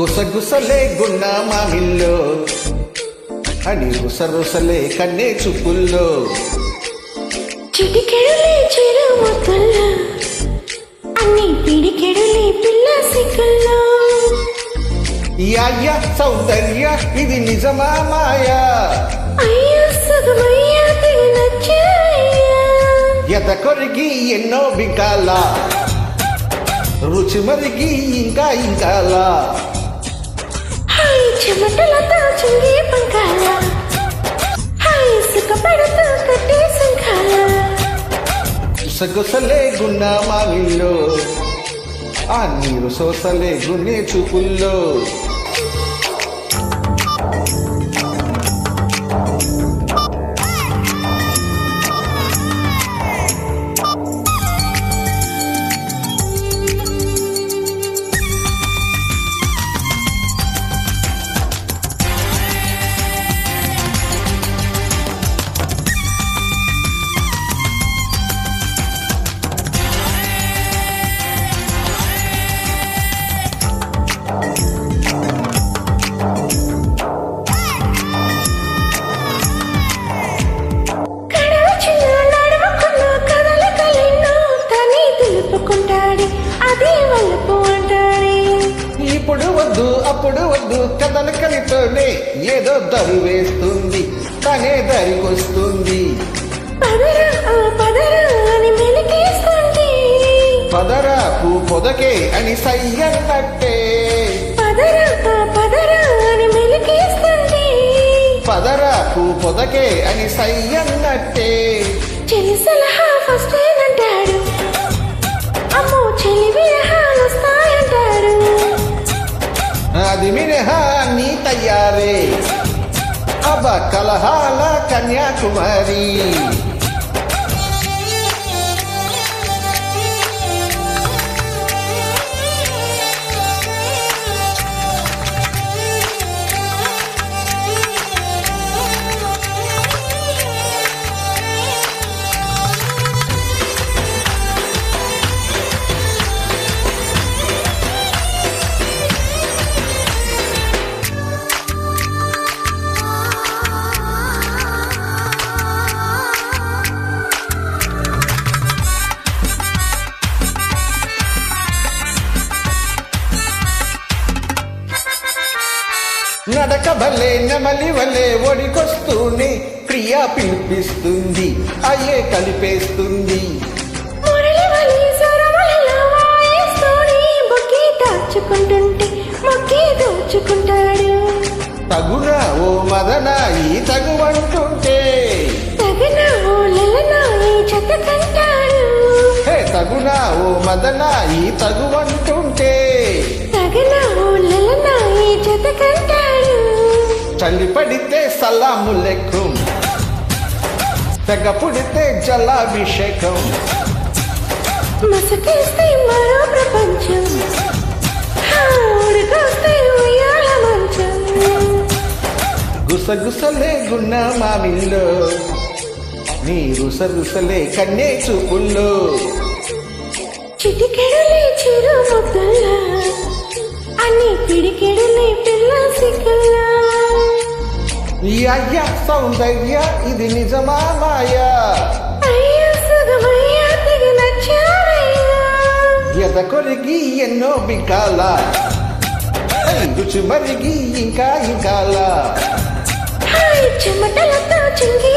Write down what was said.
గుసగుసలే గున్న మామిల్లో అని రుసరుసలే కన్నే చుప్పుల్లో చిటికెడులే చిరు ముద్దల్లో అన్ని పిడికెడులే పిల్ల సిక్కుల్లో. యాయ్య సౌందర్య ఇది నిజమా మాయా? అయ్యా తెగ ఎద కొరిగి ఎన్నో బికాల? రుచి మరిగి ఇంకా ఇంకాలా? చెమటలతో చుంగి పంకాల హాయ్ సుఖపడుతూ కట్టే సంఖాల గుసగుసలే గున్న మామిల్లో ఆ నీరు సోసలే గున్నే చూపుల్లో. ఇప్పుడు వద్దు అప్పుడు వద్దు కథలు కలితోనే ఏదో దరి వేస్తుంది తనే దరికొస్తుంది. పదరాకు పొదకే అని సయ్యన్నట్టే పదరాకు పొదకే అని సయ్యన్నట్టే చెలి సలహా ఫస్ట్ అంటాడు रे अब कलहाला कन्याकुमारी నడక భలే నెమలి వలే ఒడికొస్తూనే ప్రియా పిలిపిస్తుంది అయ్యే కలిపేస్తుంది. తగున ఓ మదన ఈ తగువంటుంటే తగన ఓ లలన ఈ హే తగున ఓ మదన ఈ తగువంటుంటే చల్లి పడితే సలాము లెక్కం తెగ పుడితే జలాభిషేకం. మసకేస్తే మరో ప్రపంచం. గుసగుసలే గున్న మామిల్లో నీ రుసరుసలే కన్నే చూపుల్లో చిటికెడులే చిరు ముద్దల్లా అన్ని పిడికెడులే పిల్ల సిక్కుల్లా అయ్య సౌందర్య ఇది నిజమా మాయా? ఎద కొరిగి ఎన్నో బికాల రుచి మరిగి ఇంకా ఇంకాల చెమటలతో చింగి